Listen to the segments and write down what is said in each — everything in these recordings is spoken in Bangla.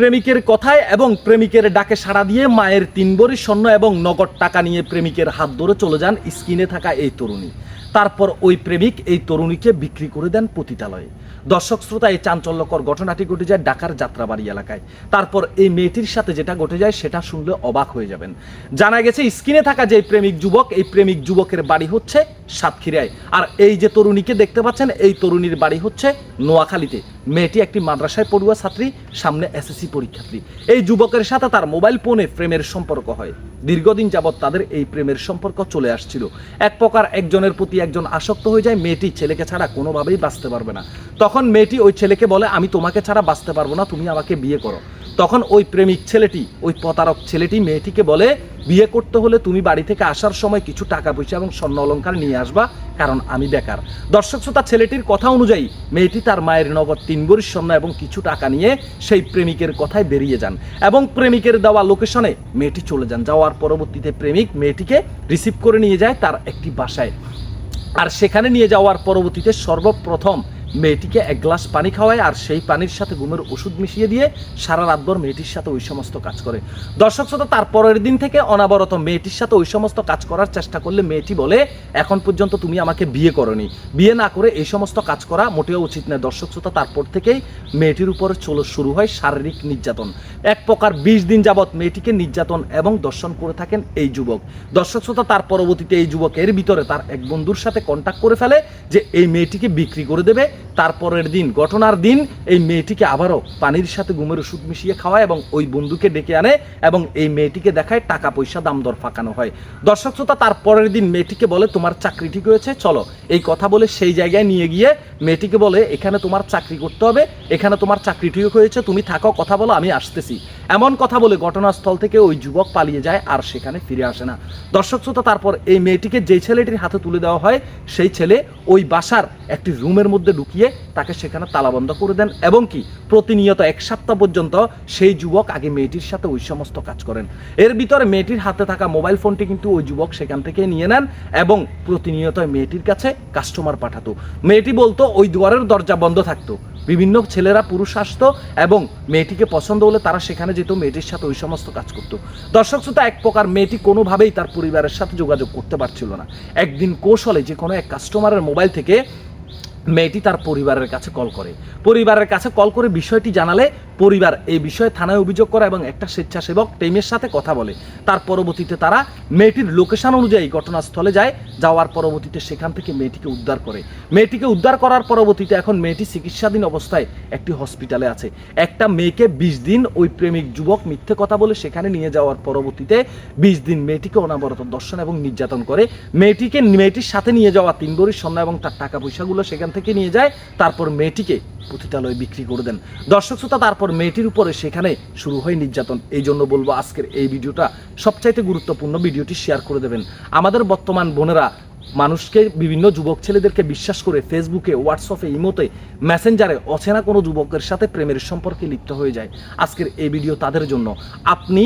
প্রেমিকের কথায় এবং প্রেমিকের ডাকে সাড়া দিয়ে মায়ের তিন বড়ি স্বর্ণ এবং নগদ টাকা নিয়ে প্রেমিকের হাত ধরে চলে যান স্ক্রিনে থাকা এই তরুণী। তারপর ওই প্রেমিক এই তরুণীকে বিক্রি করে দেন পতিতালয়ে। দর্শক শ্রোতা, এই চাঞ্চল্যকর ঘটনাটি ঘটে যায় ঢাকার যাত্রাবাড়ি এলাকায়। তারপর এই মেয়েটির সাথে যেটা ঘটে যায় সেটা শুনলে অবাক হয়ে যাবেন। জানা গেছে, স্ক্রিনে থাকা যে প্রেমিক যুবক, এই প্রেমিক যুবকের বাড়ি হচ্ছে সাতক্ষীরায়। আর এই যে তরুণীকে দেখতে পাচ্ছেন, এই তরুণীর বাড়ি হচ্ছে নোয়াখালীতে। মেয়েটি একটি মাদ্রাসায় পড়ুয়া ছাত্রী, সামনে এসএসসি পরীক্ষার্থী। এই যুবকের সাথে তার মোবাইল ফোনে প্রেমের সম্পর্ক হয়। দীর্ঘদিন যাবৎ তাদের এই প্রেমের সম্পর্ক চলে আসছিল। এক প্রকার একজনের প্রতি একজন আসক্ত হয়ে যায়, মেয়েটি ছেলেকে ছাড়া কোনোভাবেই বাঁচতে পারবে না। তখন মেয়েটি ওই ছেলেকে বলে, আমি তোমাকে ছাড়া বাঁচতে পারব না, তুমি আমাকে বিয়ে করো। তখন ওই প্রেমিক ছেলেটি, ওই প্রতারক ছেলেটি মেয়েটিকে বলে, বিয়ে করতে হলে তুমি বাড়ি থেকে আসার সময় কিছু টাকা পয়সা এবং স্বর্ণ অলংকার নিয়ে আসবা, কারণ আমি বেকার। দর্শক শ্রোতা, ছেলেটির কথা অনুযায়ী মেয়েটি তার মায়ের নগদ তিন বড়ি স্বর্ণ এবং কিছু টাকা নিয়ে সেই প্রেমিকের কথায় বেরিয়ে যান এবং প্রেমিকের দেওয়া লোকেশনে মেয়েটি চলে যান। যাওয়ার পরবর্তীতে প্রেমিক মেয়েটিকে রিসিভ করে নিয়ে যায় তার একটি বাসায়। আর সেখানে নিয়ে যাওয়ার পরবর্তীতে সর্বপ্রথম মেয়েটিকে এক গ্লাস পানি খাওয়ায় আর সেই পানির সাথে ঘুমের ওষুধ মিশিয়ে দিয়ে সারা রাতভর মেয়েটির সাথে ওই সমস্ত কাজ করে। দর্শক শ্রোতা, তার পরের দিন থেকে অনাবরত মেয়েটির সাথে ওই সমস্ত কাজ করার চেষ্টা করলে মেয়েটি বলে, এখন পর্যন্ত তুমি আমাকে বিয়ে করনি। বিয়ে না করে এই সমস্ত কাজ করা মোটেও উচিত নয়। দর্শক শ্রোতা, তারপর থেকেই মেয়েটির উপরে চলো শুরু হয় শারীরিক নির্যাতন। এক প্রকার বিশ দিন যাবৎ মেয়েটিকে নির্যাতন এবং দর্শন করে থাকেন এই যুবক। দর্শক শ্রোতা, তার পরবর্তীতে এই যুবকের ভিতরে তার এক বন্ধুর সাথে কন্ট্যাক্ট করে ফেলে যে এই মেয়েটিকে বিক্রি করে দেবে। তারপরের দিন, ঘটনার দিন এই মেয়েটিকে আবারও পানির সাথে ঘুমের ওষুধ মিশিয়ে খাওয়ায় এবং ওই বন্ধুকে ডেকে আনে এবং এই মেয়েটিকে দেখায় টাকা পয়সা দাম দর ফাঁকানো হয়। দর্শক শ্রোতা, তারপরের দিন মেয়েটিকে বলে, তোমার চাকরি ঠিক হয়েছে? চলো। এই কথা বলে সেই জায়গায় নিয়ে গিয়ে মেয়েটিকে বলে, এখানে তোমার চাকরি করতে হবে, এখানে তোমার চাকরি ঠিক হয়েছে, তুমি থাকো, কথা বলো, আমি আসতেছি। এমন কথা বলে ঘটনাস্থল থেকে ওই যুবক পালিয়ে যায়, আর সেখানে ফিরে আসে না। দর্শক শ্রোতা, তারপর এই মেয়েটিকে যেই ছেলেটির হাতে তুলে দেওয়া হয়, সেই ছেলে ওই বাসার একটি রুমের মধ্যে ঢুকিয়ে তাকে সেখানে তালাবন্ধ করে দেন এবং কি প্রতিনিয়ত এক সপ্তাহ পর্যন্ত সেই যুবক আগে মেয়েটির সাথে ওই সমস্ত কাজ করেন। এর ভিতরে মেয়েটির হাতে থাকা মোবাইল ফোনটি কিন্তু ওই যুবক সেখান থেকে নিয়ে নেন এবং প্রতিনিয়ত মেয়েটির কাছে কাস্টমার পাঠাতো। মেয়েটি বলতো, ওই দুয়ারের দরজা বন্ধ থাকতো। বিভিন্ন ছেলেরা পুরুষ আসতো এবং মেয়েটিকে পছন্দ হলে তারা সেখানে যেত, মেয়েটির সাথে ওই সমস্ত কাজ করতো। দর্শক শ্রোতা, এক প্রকার মেয়েটি কোনোভাবেই তার পরিবারের সাথে যোগাযোগ করতে পারছিল না। একদিন কৌশলে যে কোনো এক কাস্টমারের মোবাইল থেকে মেয়েটি তার পরিবারের কাছে কল করে। পরিবারের কাছে কল করে বিষয়টি জানালে পরিবার এই বিষয়ে থানায় অভিযোগ করে এবং একটা স্বেচ্ছাসেবক টিমের সাথে কথা বলে। তার পরবর্তীতে তারা মেয়েটির লোকেশন অনুযায়ী ঘটনাস্থলে যায়, যাওয়ার পরবর্তীতে সেখান থেকে মেয়েটিকে উদ্ধার করে। মেয়েটিকে উদ্ধার করার পরবর্তীতে এখন মেয়েটি চিকিৎসাধীন অবস্থায় একটি হসপিটালে আছে। একটা মেয়েকে বিশ দিন ওই প্রেমিক যুবক মিথ্যে কথা বলে সেখানে নিয়ে যাওয়ার পরবর্তীতে বিশ দিন মেয়েটিকে অনাবরত দর্শন এবং নির্যাতন করে। মেয়েটিকে, মেয়েটির সাথে নিয়ে যাওয়া তিন বড়ির স্বর্ণ এবং তার টাকা পয়সাগুলো সেখান থেকে নিয়ে যায়, তারপর মেয়েটিকে পতিতালয়ে বিক্রি করে দেন। দর্শক শ্রোতা, তারপর মেয়েটির উপরে সেখানে শুরু হয় নির্যাতন। এই জন্য বলব আজকের এই ভিডিওটা সবচাইতে গুরুত্বপূর্ণ ভিডিওটি শেয়ার করে দেবেন। আমাদের বর্তমান বোনেরা মানুষকে, বিভিন্ন যুবক ছেলেদেরকে বিশ্বাস করে ফেসবুকে হোয়াটসঅ্যাপে ইমোতে মেসেঞ্জারে অচেনা কোনো যুবকের সাথে প্রেমের সম্পর্কে লিপ্ত হয়ে যায়। আজকের এই ভিডিও তাদের জন্য। আপনি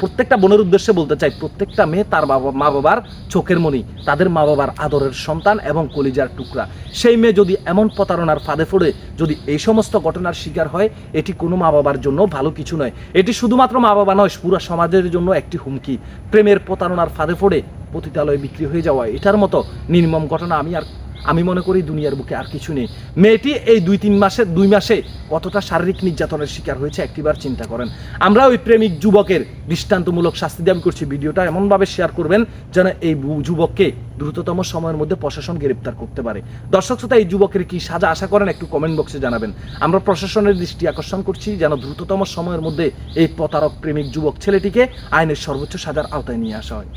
প্রত্যেকটা বোনের উদ্দেশ্যে বলতে চাই, প্রত্যেকটা মেয়ে তার বাবা, মা বাবার চোখের মণি, তাদের মা বাবার আদরের সন্তান এবং কলিজার টুকরা। সেই মেয়ে যদি এমন প্রতারণার ফাঁদে পড়ে যদি এই সমস্ত ঘটনার শিকার হয়, এটি কোনো মা বাবার জন্য ভালো কিছু নয়। এটি শুধুমাত্র মা বাবা নয়, পুরো সমাজের জন্য একটি হুমকি। প্রেমের প্রতারণার ফাঁদে পড়ে পতিতালয়ে বিক্রি হয়ে যাওয়া, এটার মতো নির্মম ঘটনা আমি আর আমি মনে করি দুনিয়ার বুকে আর কিছু নেই। মেয়েটি এই দুই তিন মাসে দুই মাসে কতটা শারীরিক নির্যাতনের শিকার হয়েছে একটিবার চিন্তা করেন। আমরা ওই প্রেমিক যুবকের দৃষ্টান্তমূলক শাস্তি দাবি করছি। ভিডিওটা এমনভাবে শেয়ার করবেন যেন এই যুবককে দ্রুততম সময়ের মধ্যে প্রশাসন গ্রেপ্তার করতে পারে। দর্শক শ্রোতা, এই যুবকের কি সাজা আশা করেন? একটু কমেন্ট বক্সে জানাবেন। আমরা প্রশাসনের দৃষ্টি আকর্ষণ করছি যেন দ্রুততম সময়ের মধ্যে এই প্রতারক প্রেমিক যুবক ছেলেটিকে আইনের সর্বোচ্চ সাজার আওতায় নিয়ে আসা হয়।